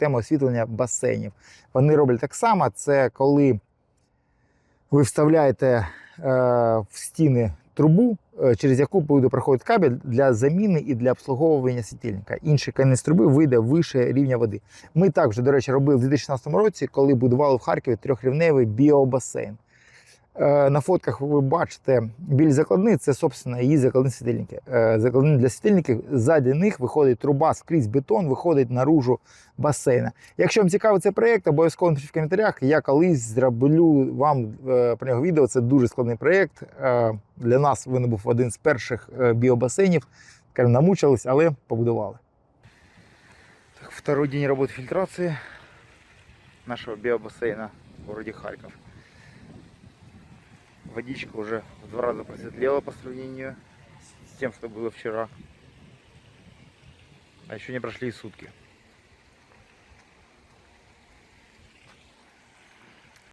систему освітлення басейнів. Вони роблять так само. Це коли ви вставляєте е, в стіни трубу, е, через яку буде проходити кабель для заміни і для обслуговування світильника. Інший кінець труби вийде вище рівня води. Ми також, до речі, робили в 2016 році, коли будували в Харкові трьохрівневий біобасейн. Е, На фотках ви бачите біль закладни, це, собственно, її закладні світильники. Е, Закладні для світильників, ззаді них виходить труба скрізь бетон, виходить наружу басейна. Якщо вам цікавий цей проєкт, обов'язково напишіть в коментарях. Я колись зроблю вам е, про нього відео. Це дуже складний проєкт. Для нас він був один з перших біобасейнів. Намучились, але побудували. Так, второй день роботи фільтрації нашого біобасейна в городе Харьков. Водичка уже в два раза просветлела по сравнению с тем, что было вчера. А еще не прошли и сутки.